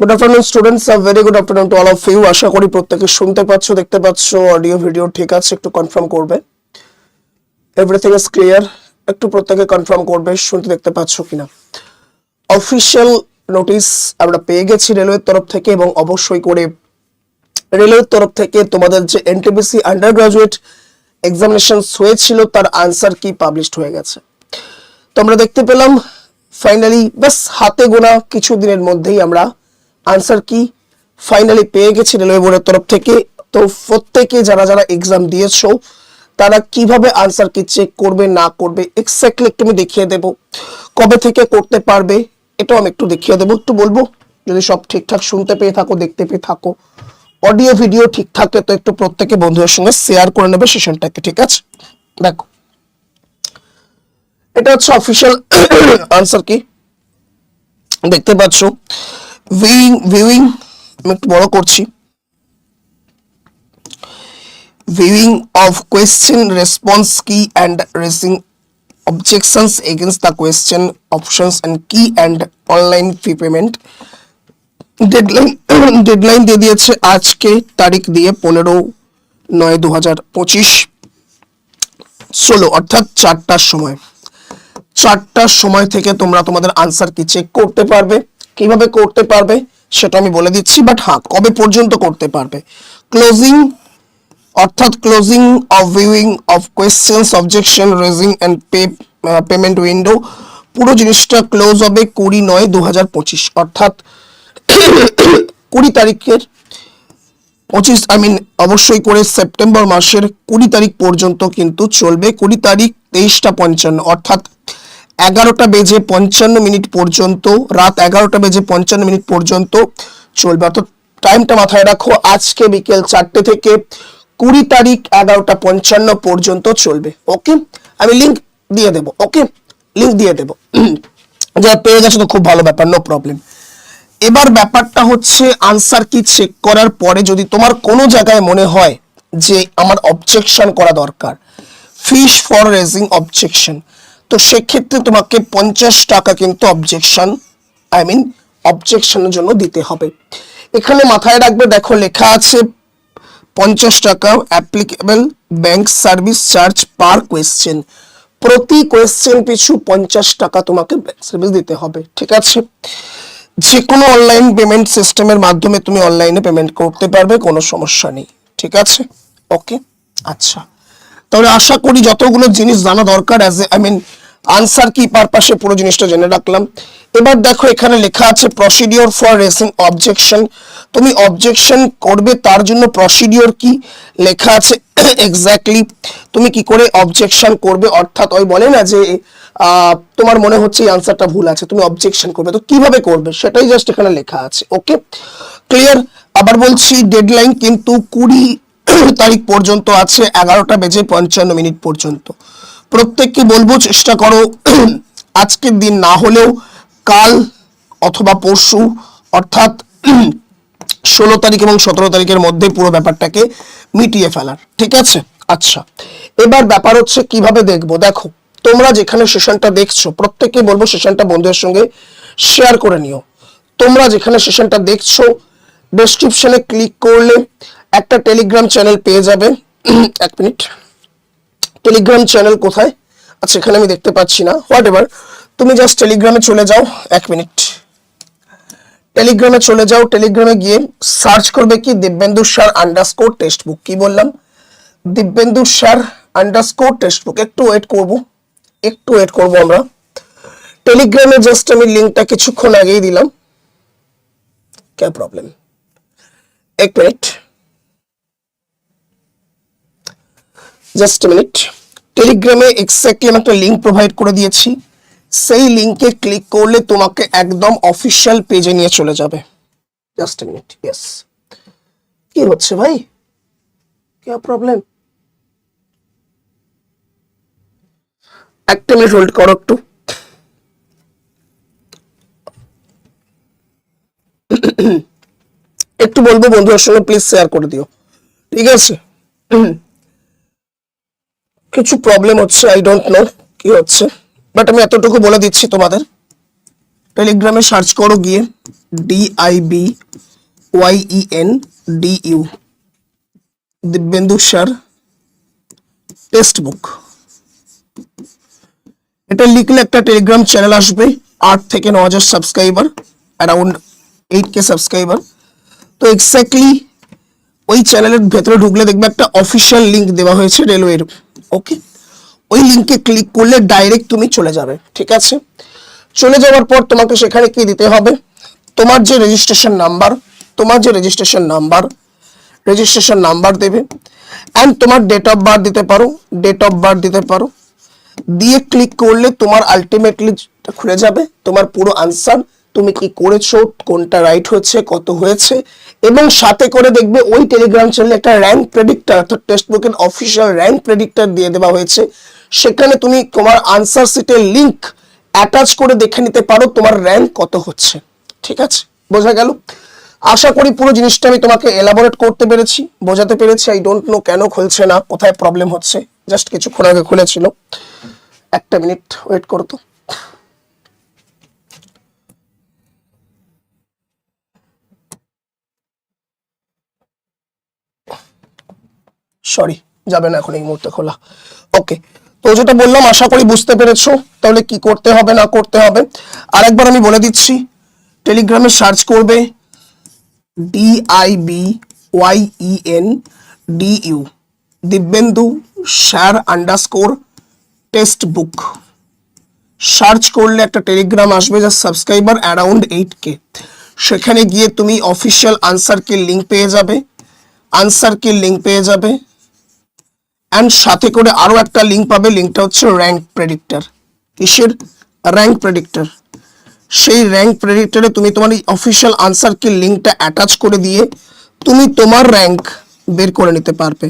Good afternoon students a very good afternoon to all of you আশা করি প্রত্যেকে শুনতে পাচ্ছ, দেখতে পাচ্ছ অডিও ভিডিও ঠিক আছে, একটু কনফার্ম করবে। এভরিথিং ইজ ক্লিয়ার একটু প্রত্যেকে কনফার্ম করবে, শুনতে দেখতে পাচ্ছ কিনা। অফিসিয়াল নোটিশ আমরা পেয়ে গেছি রেলওয়ের তরফ থেকে এবং অবশ্যই করে রেলওয়ের তরফ থেকে তোমাদের যে এনটিপিসি আন্ডার গ্রাজুয়েট এক্সামিনেশন হয়েছিল, তার আনসার কি পাবলিশড হয়ে গেছে। তো আমরা দেখতে পেলাম ফাইনালি বাস হাতে গোনা কিছু দিনের মধ্যেই আমরা আনসার কি? ফাইনালি পেয়ে গেছি রেলওয়ে বোর্ডের তরফ থেকে। তো প্রত্যেকে যারা যারা এক্সাম দিয়েছ, তারা কীভাবে আনসার কি চেক করবে, না করবে এক্স্যাক্টলি একটু আমি দেখিয়ে দেব। কবে থেকে করতে পারবে, এটাও আমি একটু দেখিয়ে দেবো। একটু বলব, যদি সব ঠিকঠাক শুনতে পেয়ে থাকো, দেখতে পেয়ে থাকো। অডিও ভিডিও ঠিক থাকলে তো একটু প্রত্যেকে বন্ধুদের সঙ্গে শেয়ার করে নেবে সেশনটাকে ঠিক আছে? দেখো। এটা হচ্ছে অফিসিয়াল আনসার কি? দেখতে পাচ্ছ। ভিউইং ভিউইং আমি একটু বড় করছি viewing of question response key and raising objections against the question options and key and online fee payment deadline deadline দিয়ে দিয়েছে আজকে তারিখ দিয়ে পনেরো নয় দু হাজার পঁচিশ ষোলো অর্থাৎ চারটার সময় চারটার সময় থেকে তোমরা তোমাদের আনসার কি চেক করতে পারবে কীভাবে করতে পারবে সেটা আমি বলে দিচ্ছি বাট হ্যাঁ কবে পর্যন্ত করতে পারবে? ক্লোজিং অর্থাৎ closing of viewing of questions objection raising and pay payment window পুরো জিনিসটা ক্লোজ হবে কুড়ি নয় দু হাজার পঁচিশ, অর্থাৎ কুড়ি তারিখের পঁচিশ আই মিন অবশ্যই করে সেপ্টেম্বর মাসের কুড়ি তারিখ পর্যন্ত কিন্তু চলবে। কুড়ি তারিখ তেইশটা পঞ্চান্ন, অর্থাৎ এগারোটা বেজে পঞ্চান্ন মিনিট পর্যন্ত, রাত এগারোটা বেজে পঞ্চান্ন মিনিট পর্যন্ত চলবে। অর্থাৎ টাইমটা মাথায় রাখো, আজকে বিকেল চারটে থেকে কুড়ি তারিখ এগারোটা পঞ্চান্ন পর্যন্ত চলবে। ওকে আমি লিঙ্ক দিয়ে দেবো। ওকে লিঙ্ক দিয়ে দেবো। যা পেয়ে গেছে তো খুব ভালো ব্যাপার নো প্রবলেম এবার ব্যাপারটা হচ্ছে আনসার কি চেক করার পরে যদি তোমার কোনো জায়গায় মনে হয় যে আমার অবজেকশন করা দরকার। ফিশ ফর রেজিং অবজেকশন তো সেক্ষেত্রে তোমাকে পঞ্চাশ টাকা কিন্তু অবজেকশন আই মিন অবজেকশনের জন্য দিতে হবে। এখানে মাথায় রাখবে, দেখো লেখা আছে, পঞ্চাশ টাকা applicable bank service charge per question প্রতি কোয়েশ্চেন পিছু পঞ্চাশ টাকা তোমাকে সার্ভিস দিতে হবে, ঠিক আছে? যে কোনো অনলাইন পেমেন্ট সিস্টেমের মাধ্যমে তুমি অনলাইনে পেমেন্ট করতে পারবে, কোনো সমস্যা নেই, ঠিক আছে? ওকে আচ্ছা। তাহলে আশা করি যতগুলো জিনিস জানা দরকার অ্যাজ আই মিন আনসার কি পারপাসে পুরো জিনিসটা জেনে রাখলাম। এবার দেখো এখানে লেখা আছে প্রসিডিওর ফর রেসিং অবজেকশন তুমি অবজেকশন করবে, তার জন্য প্রসিডিওর কি? লেখা আছে এক্স্যাক্টলি তুমি কি করে অবজেকশন করবে? অর্থাৎ ওই বলে না যে তোমার মনে হচ্ছে এই আনসারটা ভুল আছে, তুমি অবজেকশন করবে। তো কীভাবে করবে? সেটাই জাস্ট এখানে লেখা আছে ওকে ক্লিয়ার আবার বলছি ডেডলাইন কিন্তু কুড়ি তারিখ পর্যন্ত আছে, এগারোটা বেজে পঞ্চান্ন মিনিট পর্যন্ত। প্রত্যেককে বলব, চেষ্টা করো, আজকের দিন না হলেও কাল অথবা পরশু, অর্থাৎ ষোলো তারিখ এবং সতেরো তারিখের মধ্যে পুরো ব্যাপারটাকে মিটিয়ে ফেলার। ঠিক আছে? আচ্ছা। এবার ব্যাপার হচ্ছে, কীভাবে দেখব? দেখো, তোমরা যেখানে সেশনটা দেখছ, প্রত্যেককে বলব, সেশনটা বন্ধুদের সঙ্গে শেয়ার করে নিও। তোমরা যেখানে সেশনটা দেখছ ডেসক্রিপশনে ক্লিক করলে একটা টেলিগ্রাম চ্যানেল পেয়ে যাবে এক মিনিট টেলিগ্রাম চ্যানেল কোথায় আচ্ছা এখানে আমি দেখতে পাচ্ছি না হোয়াট এভার তুমি জাস্ট টেলিগ্রামে চলে যাও এক মিনিট টেলিগ্রামে চলে যাও টেলিগ্রামে গিয়ে সার্চ করবে কি Dibyendu sir underscore text book কি বললাম Dibyendu sir underscore text book একটু ওয়েট করব একটু ওয়েট করব আমরা টেলিগ্রামে জাস্ট আমি লিঙ্কটা কিছুক্ষণ আগেই দিলাম क्या प्रॉब्लम এক মিনিট। জাস্ট মিনিট টেলিগ্রামে এক্স্যাক্টলি আমি একটা লিঙ্ক প্রোভাইড করে দিয়েছি। সেই লিঙ্কে ক্লিক করলে তোমাকে একদম অফিসিয়াল পেজে নিয়ে চলে যাবে। জাস্ট মিনিট ইয়েস কি হচ্ছে ভাই? কি প্রবলেম একটা মিনিট হোল্ড করো একটু। Mm-hmm. একটু বলব বন্ধুদের সঙ্গে প্লিজ শেয়ার করে দিও। ঠিক আছে? কিছু প্রবলেম হচ্ছে আই ডোন্ট নো কি হচ্ছে বাট আমি এতটুকু বলে দিচ্ছি তোমাদের। টেলিগ্রামে সার্চ করো গিয়ে D I B Y E N D U Dibyendu sir text book এটা লিখলে একটা টেলিগ্রাম চ্যানেল আসবে আট থেকে ন হাজার subscriber around eight K subscriber তো এক্স্যাক্টলি ওই চ্যানেলের ভেতরে ঢুকলে দেখবে একটা অফিসিয়াল লিংক দেওয়া হয়েছে রেলওয়ের ওকে ওই লিংকে ক্লিক করলে ডাইরেক্ট তুমি চলে যাবে, ঠিক আছে? চলে যাওয়ার পর তোমাকে সেখানে কি দিতে হবে? তোমার যে রেজিস্ট্রেশন নাম্বার তোমার যে রেজিস্ট্রেশন নাম্বার রেজিস্ট্রেশন নাম্বার দেবে। অ্যান্ড তোমার ডেট অফ বার্থ দিতে পারো ডেট অফ বার্থ দিতে পারো। দিয়ে ক্লিক করলে তোমার আলটিমেটলি খুলে যাবে, তোমার পুরো আনসার তুমি কি করেছ? কোনটা রাইট হয়েছে কত হয়েছে? এবং সাথে করে দেখবে ওই টেলিগ্রাম চ্যানেলে একটা র্যাঙ্ক প্রেডিক্টর অর্থাৎ টেক্সট বুকের অফিসিয়াল র্যাঙ্ক প্রেডিক্টর দিয়ে দেওয়া হয়েছে। সেখানে তুমি তোমার আনসার সিটের লিংক অ্যাটাচ করে দেখে নিতে পারো তোমার র্যাঙ্ক কত হচ্ছে। ঠিক আছে? বোঝা গেল? আশা করি পুরো জিনিসটা আমি তোমাকে এলাবোরেট করতে পেরেছি, বোঝাতে পেরেছি। আই ডোন্ট নো কেন খুলছে না, কোথায় প্রবলেম হচ্ছে। জাস্ট কিছুক্ষণ আগে খুলেছিল। একটা মিনিট ওয়েট করো সরি যাবে না এখন এই মুহূর্তে খোলা। ওকে তো যেটা বললাম, আশা করি বুঝতে পেরেছ, তাহলে কি করতে হবে, না করতে হবে। আরেকবার আমি বলে দিচ্ছি টেলিগ্রামে সার্চ করবে D I B Y E N D U Dibyendu sir underscore text book search করলে একটা টেলিগ্রাম আসবে যার সাবস্ক্রাইবার অ্যারাউন্ড এইট কে সেখানে গিয়ে তুমি অফিসিয়াল আনসার কি লিঙ্ক পেয়ে যাবে। আনসার কি লিঙ্ক পেয়ে যাবে। অ্যান্ড সাথে করে আরও একটা লিঙ্ক পাবে লিঙ্কটা হচ্ছে র্যাঙ্ক প্রেডিক্টর কিসের? র্যাঙ্ক প্রেডিক্টর সেই র্যাঙ্ক প্রেডিক্টরে তুমি তোমার এই অফিসিয়াল আনসার কি লিঙ্কটা অ্যাটাচ করে দিয়ে তুমি তোমার র্যাঙ্ক বের করে নিতে পারবে।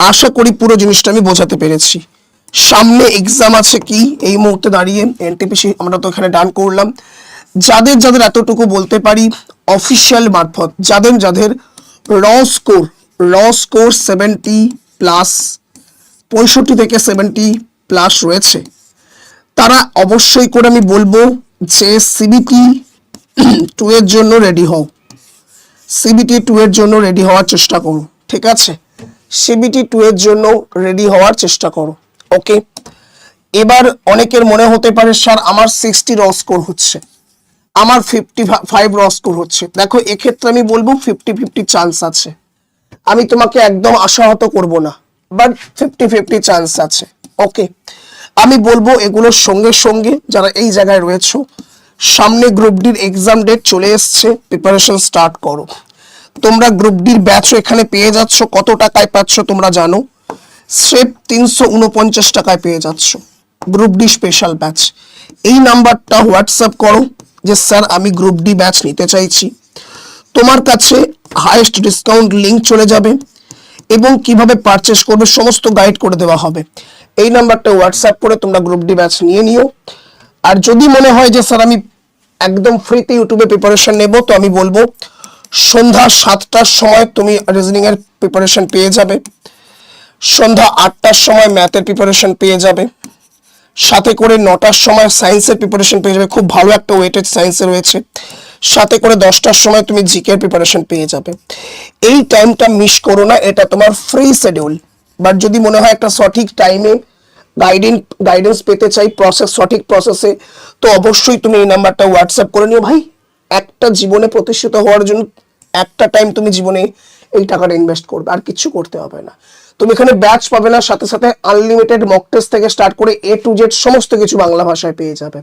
আশা করি পুরো জিনিসটা আমি বোঝাতে পেরেছি। সামনে এক্সাম আছে কি? এই মুহূর্তে দাঁড়িয়ে এনটিপিসি আমরা তো এখানে ডান করলাম। যাদের যাদের এতটুকু বলতে পারি অফিসিয়াল মারফত, যাদের যাদের র স্কোর র স্কোর সেভেন্টি প্লাস পঁয়ষট্টি থেকে সেভেন্টি প্লাস রয়েছে। তারা অবশ্যই করে আমি বলব যে সিবিটি টু এর জন্য রেডি হও। সিবিটি টু এর জন্য রেডি হওয়ার চেষ্টা করো, ঠিক আছে? সিবিটি টু এর জন্য রেডি হওয়ার চেষ্টা করো ওকে এবার অনেকের মনে হতে পারে, স্যার, আমার সিক্সটি র স্কোর হচ্ছে। আমার ফিফটি ফাইভ র স্কোর হচ্ছে। দেখো, এক্ষেত্রে আমি বলব ফিফটি ফিফটি চান্স আছে। আমি তোমাকে একদম আশাহত করব না। বাট ফিফটি ফিফটি চান্স আছে। ওকে আমি বলব এগুলোর সঙ্গে সঙ্গে যারা এই জায়গায় রয়েছো, সামনে গ্রুপ ডির এক্সাম ডেট চলে এসছে প্রিপারেশন স্টার্ট করো। তোমরা গ্রুপ ডির ব্যাচও এখানে পেয়ে যাচ্ছ, কত টাকায় পাচ্ছ তোমরা জানো? স্রেফ তিনশো উনপঞ্চাশ টাকায় পেয়ে যাচ্ছ। গ্রুপ ডি স্পেশাল ব্যাচ এই নাম্বারটা হোয়াটসঅ্যাপ করো যে, স্যার, আমি গ্রুপ ডি ব্যাচ নিতে চাইছি। তোমার কাছে হাইয়েস্ট ডিসকাউন্ট লিংক চলে যাবে। এবং কীভাবে পারচেস করবে, সমস্ত গাইড করে দেওয়া হবে। এই নাম্বারটা হোয়াটসঅ্যাপ করে তোমরা গ্রুপ ডি ব্যাচ নিয়ে নিও। আর যদি মনে হয় যে, স্যার, আমি একদম ফ্রিতে ইউটিউবে প্রিপারেশন নেব, তো আমি বলব, সন্ধ্যা সাতটার সময় তুমি রিজনিং এর প্রিপারেশন পেয়ে যাবে। সন্ধ্যা আটটার সময় ম্যাথের প্রিপারেশন পেয়ে যাবে। সাথে করে নটার সময় সায়েন্সের প্রিপারেশন পেয়ে যাবে। খুব ভালো একটা ওয়েটেড সায়েন্সে রয়েছে। সাথে করে দশটার সময় তুমি জিকের প্রিপারেশন পেয়ে যাবে। এই টাইমটা মিস করো না, এটা তোমার ফ্রি শিডিউল বাট যদি মনে হয় একটা সঠিক টাইমে গাইডেন্স গাইডেন্স পেতে চাই প্রসেস সঠিক প্রসেসে তো অবশ্যই তুমি এই নাম্বারটা হোয়াটসঅ্যাপ করে নিও। ভাই, একটা জীবনে প্রতিষ্ঠিত হওয়ার জন্য একটা টাইম তুমি জীবনে এই টাকাটা ইনভেস্ট করবে, আর কিছু করতে হবে না। তুমি এখানে ব্যাচ পাবে না, সাথে সাথে আনলিমিটেড মক টেস্ট থেকে স্টার্ট করে এ টু জেড সমস্ত কিছু বাংলা ভাষায় পেয়ে যাবে।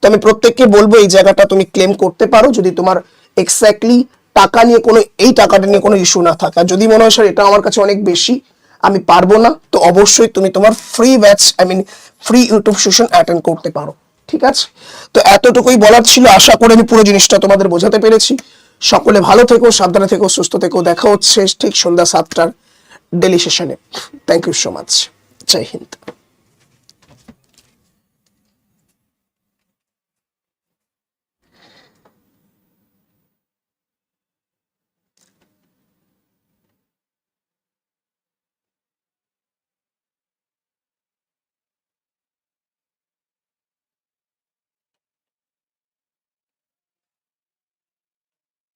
তো আমি প্রত্যেককে বলব, এই জায়গাটা তুমি ক্লেম করতে পারো, যদি তোমার এক্স্যাক্টলি টাকা নিয়ে কোনো, এই টাকাটা নিয়ে কোনো ইস্যু না থাকে। যদি মনে হয়, স্যার, এটা আমার কাছে অনেক বেশি, আমি পারব না, তো অবশ্যই তুমি তোমার free batch I mean free YouTube session attend করতে পারো। ঠিক আছে? তো এতটুকুই বলার ছিল, আশা করে আমি পুরো জিনিসটা তোমাদের বোঝাতে পেরেছি। সকলে ভালো থেকো, সাবধানে থেকো, সুস্থ থেকো। দেখা হচ্ছে ঠিক সন্ধ্যা সাতটার ডেলি সেশনে thank you so much Jai Hind